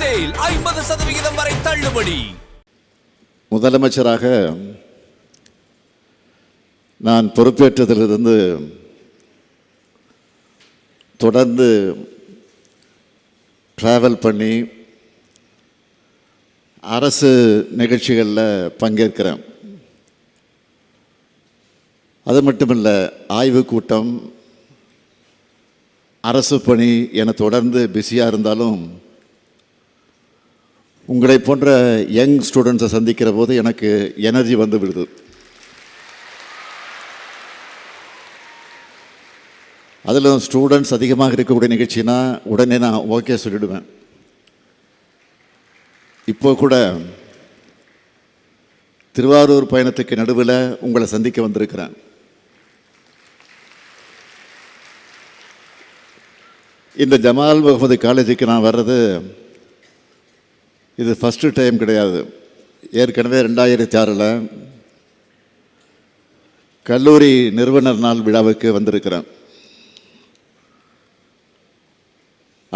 Sale ஐம்பது சதவிகிதம் வரை தள்ளுபடி. முதலமைச்சராக நான் பொறுப்பேற்றதிலிருந்து தொடர்ந்து ட்ராவல் பண்ணி அரசு நிகழ்ச்சிகளில் பங்கேற்கிறேன். அது மட்டும் இல்லை ஆய்வு கூட்டம் அரசு பணி என தொடர்ந்து பிஸியாக இருந்தாலும் உங்களை போன்ற யங் ஸ்டூடெண்ட்ஸை சந்திக்கிற போது எனக்கு எனர்ஜி வந்து விடுது. அதில் ஸ்டூடெண்ட்ஸ் அதிகமாக இருக்கக்கூடிய நிகழ்ச்சினா உடனே நான் ஓகே சொல்லிடுவேன். இப்போ கூட திருவாரூர் பயணத்துக்கு நடுவில் உங்களை சந்திக்க வந்திருக்கிறேன். இந்த ஜமால் முகமது காலேஜுக்கு நான் வர்றது இது ஃபஸ்ட்டு டைம் கிடையாது. ஏற்கனவே ரெண்டாயிரத்தி ஆறில் கல்லூரி நிறுவனர் நாள் விழாவுக்கு வந்திருக்கிறேன்.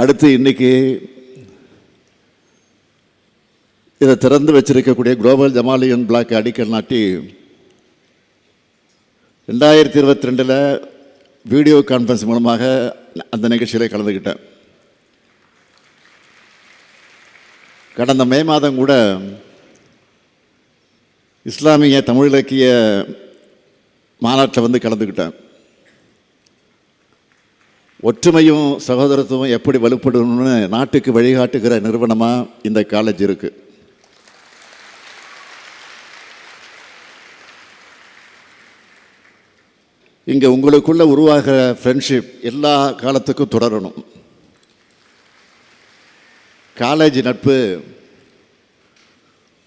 அடுத்து இன்னைக்கு இதை திறந்து வச்சிருக்கக்கூடிய குளோபல் ஜமாலியன் பிளாக் அடிக்கல் நாட்டி ரெண்டாயிரத்தி இருபத்தி ரெண்டில் வீடியோ கான்ஃபரன்ஸ் மூலமாக அந்த நிகழ்ச்சியில் கலந்துக்கிட்டேன் கடந்த மே மாதம் கூட இஸ்லாமிய தமிழ் இலக்கிய மாநாட்டில் வந்து கலந்துக்கிட்டேன். ஒற்றுமையும் சகோதரத்துவம் எப்படி வலுப்படணும்னு நாட்டுக்கு வழிகாட்டுகிற நிறுவனமாக இந்த காலேஜ் இருக்குது இங்கே உங்களுக்குள்ளே உருவாகிற ஃப்ரெண்ட்ஷிப் எல்லா காலத்துக்கும் தொடரணும். காலேஜ் நட்பு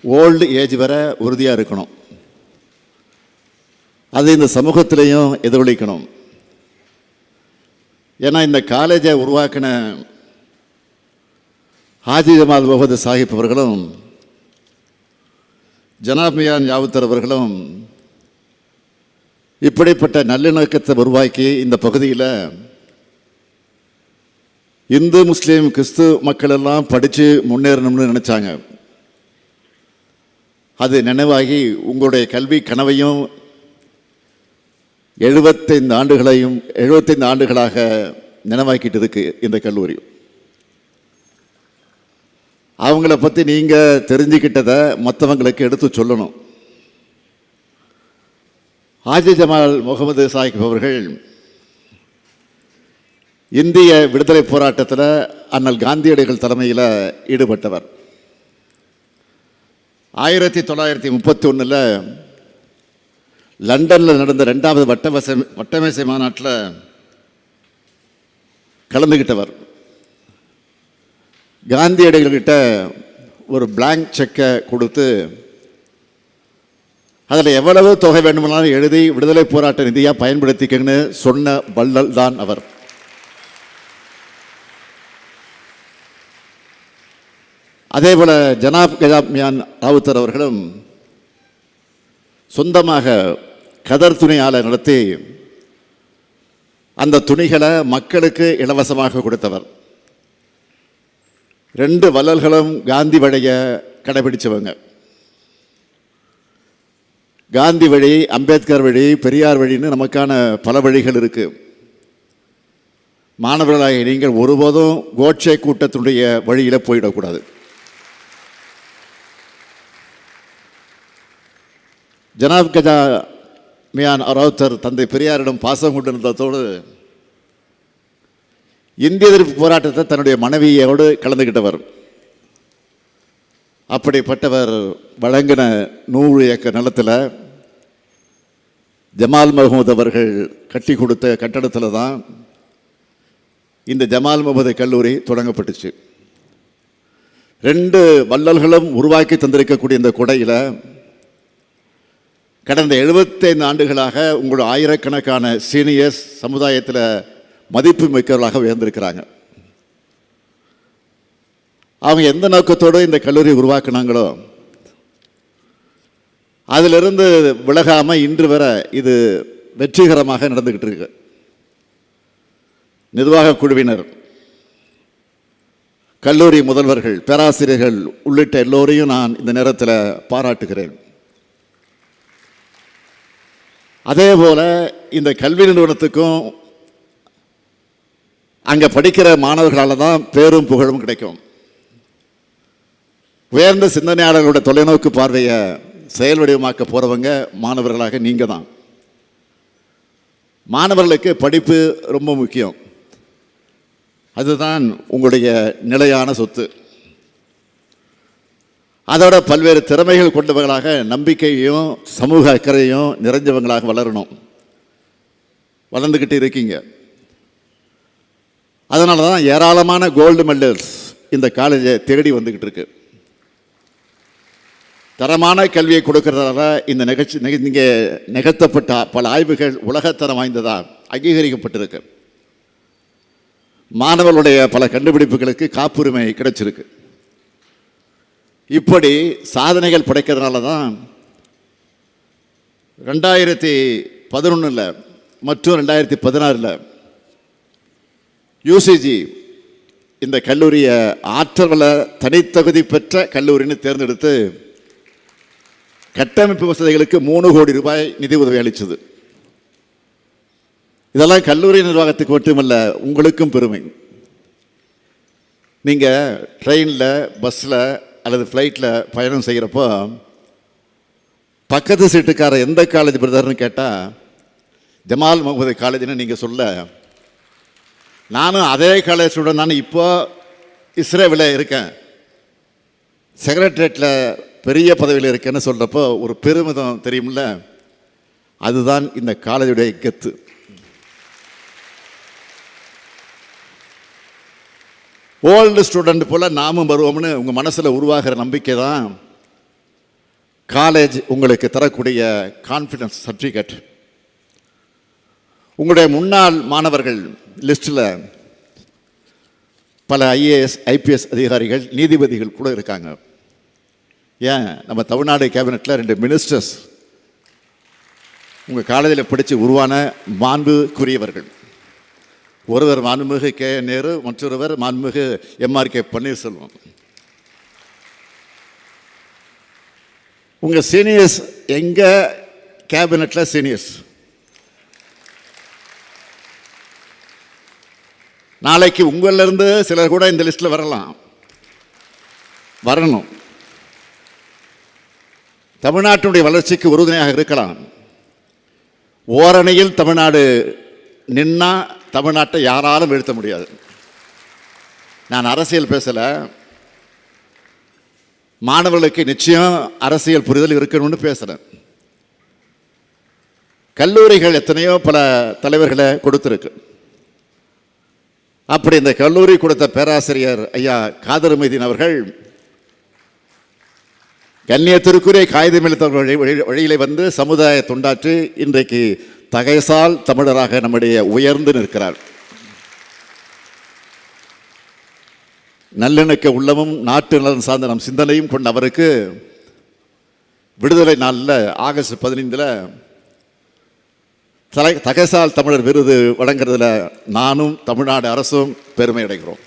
ஓல்டு ஏஜ் வரை உறுதியாக இருக்கணும். அது இந்த சமூகத்திலையும் எதிரொலிக்கணும். ஏன்னா இந்த காலேஜை உருவாக்கின ஹாஜி ஜமால் முகமது சாஹிப் அவர்களும் ஜனாபியான் யாவுத்தர் அவர்களும் இப்படிப்பட்ட நல்லிணக்கத்தை உருவாக்கி இந்த பகுதியில் இந்து முஸ்லீம் கிறிஸ்து மக்கள் எல்லாம் படித்து முன்னேறணும்னு நினச்சாங்க. அது நினைவாகி உங்களுடைய கல்வி கனவையும் எழுபத்தைந்து ஆண்டுகளையும் எழுபத்தைந்து ஆண்டுகளாக நினைவாக்கிட்டு இருக்கு இந்த கல்லூரி. அவங்கள பற்றி நீங்கள் தெரிஞ்சுக்கிட்டதை மற்றவங்களுக்கு எடுத்து சொல்லணும். ஆஜி ஜமால் முகமது சாஹிப் அவர்கள் இந்திய விடுதலை போராட்டத்தில் அண்ணல் காந்தியடிகள் தலைமையில் ஈடுபட்டவர். ஆயிரத்தி தொள்ளாயிரத்தி முப்பத்தி ஒன்றில் லண்டனில் நடந்த ரெண்டாவது வட்டவச வட்டமேசை மாநாட்டில் கலந்துக்கிட்டவர் காந்தியடிகள்கிட்ட ஒரு பிளாங்க் செக்கை கொடுத்து அதில் எவ்வளவு தொகை வேண்டுமானாலும் எழுதி விடுதலை போராட்ட நிதியாக பயன்படுத்திக்கன்னு சொன்ன வள்ளல் தான் அவர். அதே போல் ஜனாப் கஜாப் மியான் ராவுத்தர் அவர்களும் சொந்தமாக கதர் துணி ஆலை நடத்தி அந்த துணிகளை மக்களுக்கு இலவசமாக கொடுத்தவர். ரெண்டு வள்ளல்களும் காந்தி வழிய கடைபிடிச்சவங்க. காந்தி வழி அம்பேத்கர் வழி பெரியார் வழின்னு நமக்கான பல வழிகள் இருக்குது மாணவர்களாகிய நீங்கள் ஒருபோதும் கோட்சே கூட்டத்தினுடைய வழியில் போயிடக்கூடாது. ஜனாப் கஜா மியான் ராவுத்தர் தந்தை பெரியாரிடம் பாசம் கொண்டிருந்ததோடு இந்திய எதிர்ப்பு போராட்டத்தை தன்னுடைய மனைவியோடு கலந்துக்கிட்டவர் அப்படிப்பட்டவர் வழங்கின நூறு ஏக்கர் நிலத்தில் ஜமால் மஹமூத் அவர்கள் கட்டி கொடுத்த கட்டடத்தில் தான் இந்த ஜமால் முகமது கல்லூரி தொடங்கப்பட்டுச்சு. ரெண்டு வள்ளல்களும் உருவாக்கி தந்திருக்கக்கூடிய இந்த கொடையில் கடந்த 75 ஆண்டுகளாக உங்களோட ஆயிரக்கணக்கான சீனியர்ஸ் சமுதாயத்தில் மதிப்பு மிக்கவர்களாக உயர்ந்திருக்கிறாங்க. அவங்க எந்த நோக்கத்தோடு இந்த கல்லூரி உருவாக்குனாங்களோ அதிலிருந்து விலகாமல் இன்று வரை இது வெற்றிகரமாக நடந்துக்கிட்டு இருக்கு. நிர்வாக குழுவினர் கல்லூரி முதல்வர்கள் பேராசிரியர்கள் உள்ளிட்ட எல்லோரையும் நான் இந்த நேரத்தில் பாராட்டுகிறேன். அதே போல் இந்த கல்வி நிறுவனத்துக்கும் அங்கே படிக்கிற மாணவர்களால் தான் பேரும் புகழும் கிடைக்கும். உயர்ந்த சிந்தனையாளர்களுடைய தொலைநோக்கு பார்வையை செயல் வடிவமாக்க போகிறவங்க மாணவர்களாக நீங்கள் தான் மாணவர்களுக்கு படிப்பு ரொம்ப முக்கியம். அதுதான் உங்களுடைய நிலையான சொத்து. அதோட பல்வேறு திறமைகள் கொண்டவர்களாக நம்பிக்கையும் சமூக அக்கறையும் நிறைஞ்சவங்களாக வளரணும். வளர்ந்துக்கிட்டு இருக்கீங்க. அதனால தான் ஏராளமான கோல்டு மெடல்ஸ் இந்த காலேஜை தேடி வந்துக்கிட்டு இருக்கு. தரமான கல்வியை கொடுக்கறதால இந்த நிகழ்ச்சி நிக- இங்கே நிகழ்த்தப்பட்ட பல ஆய்வுகள் உலகத்தரம் வாய்ந்ததாக அங்கீகரிக்கப்பட்டிருக்கு. மாணவர்களுடைய பல கண்டுபிடிப்புகளுக்கு காப்புரிமை கிடைச்சிருக்கு. இப்படி சாதனைகள் படைக்கிறதுனால தான் ரெண்டாயிரத்தி பதினொன்றில் மற்றும் ரெண்டாயிரத்தி பதினாறில் யூசிஜி இந்த கல்லூரியை ஆற்றல் வள தனித்தகுதி பெற்ற கல்லூரின்னு தேர்ந்தெடுத்து கட்டமைப்பு வசதிகளுக்கு மூணு கோடி ரூபாய் நிதி உதவி அளித்தது. இதெல்லாம் கல்லூரி நிர்வாகத்துக்கு மட்டுமல்ல உங்களுக்கும் பெருமை. நீங்கள் ட்ரெயினில் பஸ்ஸில் அல்லது ஃப்ளைட்டில் பயணம் செய்கிறப்போ பக்கத்து சீட்டுக்கார எந்த காலேஜ் பிரதர்னு கேட்டால் ஜமால் முகமது காலேஜ்னு நீங்கள் சொல்ல நானும் அதே காலேஜ் ஸ்டூடெண்ட் நான் இப்போ இஸ்ரேவில் இருக்கேன். செக்ரட்டரியேட்டில் பெரிய பதவியில் இருக்கேன்னு சொல்கிறப்போ ஒரு பெருமிதம் தெரியுமில்ல அதுதான் இந்த காலேஜுடைய கெத்து. ஓல்டு ஸ்டூடெண்ட் போல் நாமும் வருவோம்னு உங்கள் மனசில் உருவாகிற நம்பிக்கை தான் காலேஜ் உங்களுக்கு தரக்கூடிய கான்ஃபிடன்ஸ் சர்டிஃபிகேட் உங்களுடைய முன்னாள் மாணவர்கள் லிஸ்ட்டில் பல ஐஏஎஸ் ஐபிஎஸ் அதிகாரிகள் நீதிபதிகள் கூட இருக்காங்க. ஏன்? நம்ம தமிழ்நாடு கேபினெட்டில் ரெண்டு மினிஸ்டர்ஸ் உங்கள் காலேஜில் படித்து உருவான மாண்புக்குரியவர்கள். ஒருவர் மாண்புமிகு கே. நேரு மற்றொருவர் மாண்புமிகு எம்ஆர் கே. பன்னீர்செல்வம். உங்கள் சீனியர்ஸ் எங்கள் கேபினெட்டில் சீனியர்ஸ்? நாளைக்கு உங்களிலிருந்து சிலர் கூட இந்த லிஸ்ட்டில் வரலாம். வரணும். தமிழ்நாட்டினுடைய வளர்ச்சிக்கு உறுதுணையாக இருக்கலாம். ஓரணியில் தமிழ்நாடு நின்னா தமிழ்நாட்டை யாராலும் வீழ்த்த முடியாது. நான் அரசியல் பேசலை. மாணவர்களுக்கு நிச்சயம் அரசியல் புரிதல் இருக்கணும்னு பேசுகிறேன் கல்லூரிகள் எத்தனையோ பல தலைவர்களை கொடுத்துருக்கு. அப்படி இந்த கல்லூரி கொடுத்த பேராசிரியர் ஐயா காதர் மைதீன் அவர்கள் கண்ணியத்திற்குரிய காகிதம் வழி வழி- வழியிலே வந்து சமுதாய தொண்டாற்றி இன்றைக்கு தகைசால் தமிழராக நம்முடைய உயர்ந்து நிற்கிறார். நல்லிணக்க உள்ளமும் நாட்டு நலன் சார்ந்த நம் சிந்தனையும் கொண்ட அவருக்கு விடுதலை நாளில் ஆகஸ்ட் பதினைந்தில் தலை தகைசால் தமிழர் விருது வழங்குறதுல நானும் தமிழ்நாடு அரசும் பெருமை அடைகிறோம்.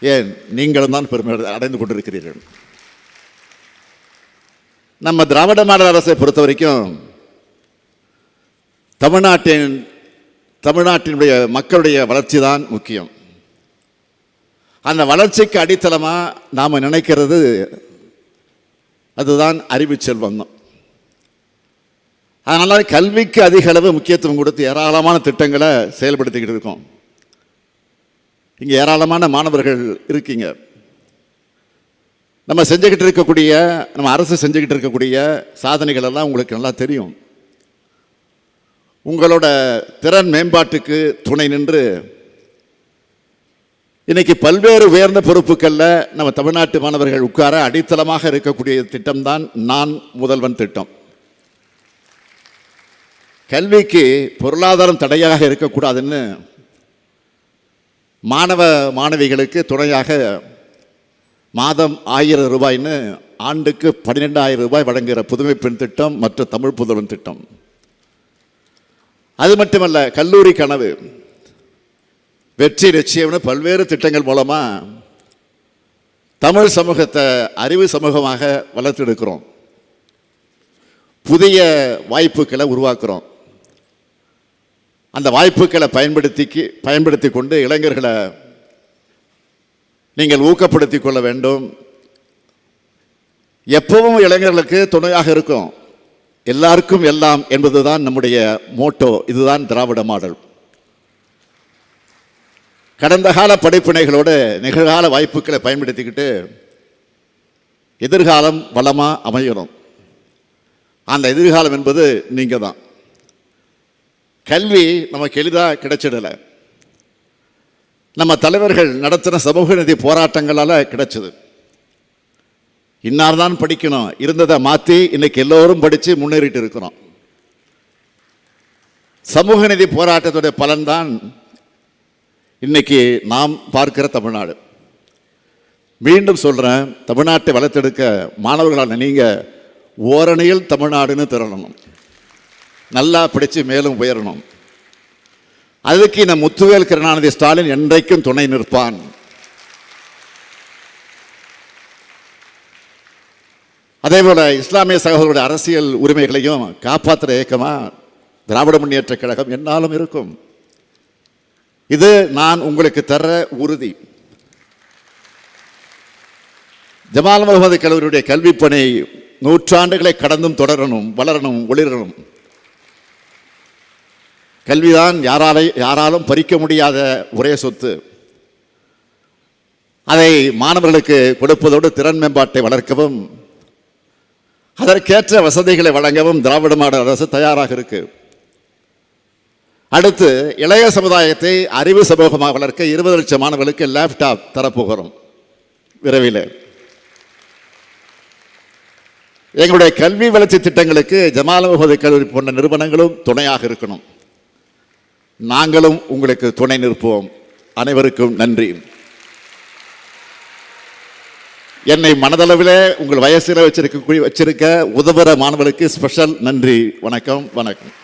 ஏன்? நீங்களும் தான் பெருமை அடைந்து கொண்டிருக்கிறீர்கள். நம்ம திராவிட மாடல் அரசை பொறுத்த வரைக்கும் தமிழ்நாட்டின் தமிழ்நாட்டினுடைய மக்களுடைய வளர்ச்சி தான் முக்கியம். அந்த வளர்ச்சிக்கு அடித்தளமாக நாம் நினைக்கிறது அதுதான் அறிவு செல்வம் தான். அதனால் கல்விக்கு அதிக அளவு முக்கியத்துவம் கொடுத்து ஏராளமான திட்டங்களை செயல்படுத்திக்கிட்டு இருக்கோம். இங்கே ஏராளமான மாணவர்கள் இருக்கீங்க. நம்ம செஞ்சுக்கிட்டு இருக்கக்கூடிய நம்ம அரசு செஞ்சுக்கிட்டு இருக்கக்கூடிய சாதனைகள் எல்லாம் உங்களுக்கு நல்லா தெரியும். உங்களோட திறன் மேம்பாட்டுக்கு துணை நின்று இன்னைக்கு பல்வேறு உயர்ந்த பொறுப்புகளில் நம்ம தமிழ்நாட்டு மாணவர்கள் உட்கார அடித்தளமாக இருக்கக்கூடிய திட்டம்தான் நான் முதல்வன் திட்டம். கல்விக்கு பொருளாதாரம் தடையாக இருக்கக்கூடாதுன்னு மாணவ மாணவிகளுக்கு துணையாக மாதம் ஆயிரம் ரூபாய்ன்னு ஆண்டுக்கு பன்னிரெண்டாயிரம் ரூபாய் வழங்குகிற புதுமை பெண் திட்டம் மற்றும் தமிழ் புதல்வன் திட்டம். அது மட்டுமல்ல கல்லூரி கனவு. வெற்றி நிச்சயம்னு பல்வேறு திட்டங்கள் மூலமாக தமிழ் சமூகத்தை அறிவு சமூகமாக வளர்த்தெடுக்கிறோம். புதிய வாய்ப்புகளை உருவாக்குறோம். அந்த வாய்ப்புகளை பயன்படுத்தி பயன்படுத்தி கொண்டு இளைஞர்களை நீங்கள் ஊக்கப்படுத்தி கொள்ள வேண்டும். எப்பவும் இளைஞர்களுக்கு துணையாக இருக்கும். எல்லாருக்கும் எல்லாம் என்பதுதான் நம்முடைய மோட்டோ இதுதான் திராவிட மாடல். கடந்த கால படைப்பினைகளோடு நிகழ்கால வாய்ப்புகளை பயன்படுத்திக்கிட்டு எதிர்காலம் வளமாக அமையணும். அந்த எதிர்காலம் என்பது நீங்கள் தான் கல்வி நமக்கு எளிதாக கிடைச்சிடலை. நம்ம தலைவர்கள் நடத்தின சமூக நீதி போராட்டங்களால் கிடைச்சது. இன்னார் தான் படிக்கணும். இருந்ததை மாற்றி இன்னைக்கு எல்லோரும் படித்து முன்னேறிட்டு இருக்கிறோம். சமூக நிதி போராட்டத்துடைய பலன்தான் இன்னைக்கு நாம் பார்க்கிற தமிழ்நாடு. மீண்டும் சொல்கிறேன் தமிழ்நாட்டை வளர்த்தெடுக்க மாணவர்களான நீங்கள் ஓரணியில் தமிழ்நாடுன்னு திரளணும். நல்லா படித்து மேலும் உயரணும். அதுக்கு இந்த முத்துவேல் கருணாநிதி ஸ்டாலின் என்றைக்கும் துணை நிற்பான். அதே போல் இஸ்லாமிய சகோதரோட அரசியல் உரிமைகளையும் காப்பாற்றுற இயக்கமாக திராவிட முன்னேற்ற கழகம் என்னாலும் இருக்கும். இது நான் உங்களுக்கு தர உறுதி. ஜமால் முகமது கல்லூரியுடைய கல்விப் பணி நூற்றாண்டுகளை கடந்தும் தொடரணும் வளரணும் ஒளிரணும். கல்விதான் யாராலை யாராலும் பறிக்க முடியாத ஒரே சொத்து. அதை மாணவர்களுக்கு கொடுப்பதோடு திறன் மேம்பாட்டை வளர்க்கவும் அதற்கேற்ற வசதிகளை வழங்கவும் திராவிட மாடல் அரசு தயாராக இருக்கு. அடுத்து இளைய சமுதாயத்தை அறிவு சமூகமாக வளர்க்க இருபது லட்சம் மாணவர்களுக்கு லேப்டாப் தரப்போகிறோம். விரைவில். எங்களுடைய கல்வி வளர்ச்சி திட்டங்களுக்கு ஜமால் முகமது கல்லூரி போன்ற நிறுவனங்களும் துணையாக இருக்கணும். நாங்களும் உங்களுக்கு துணை நிற்போம். அனைவருக்கும் நன்றி. என்னை மனதளவில் உங்கள் வயசில் வச்சிருக்க வச்சிருக்க உதவுற மாணவர்களுக்கு ஸ்பெஷல் நன்றி. வணக்கம் வணக்கம்.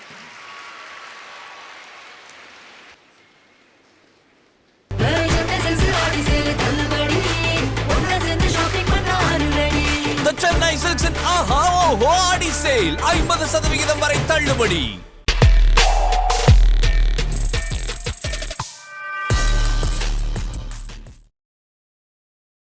சென்னை Chennai ஆஹா ஓஹோ ஆடி சேல் ஐம்பது சதவிகிதம் வரை தள்ளுபடி.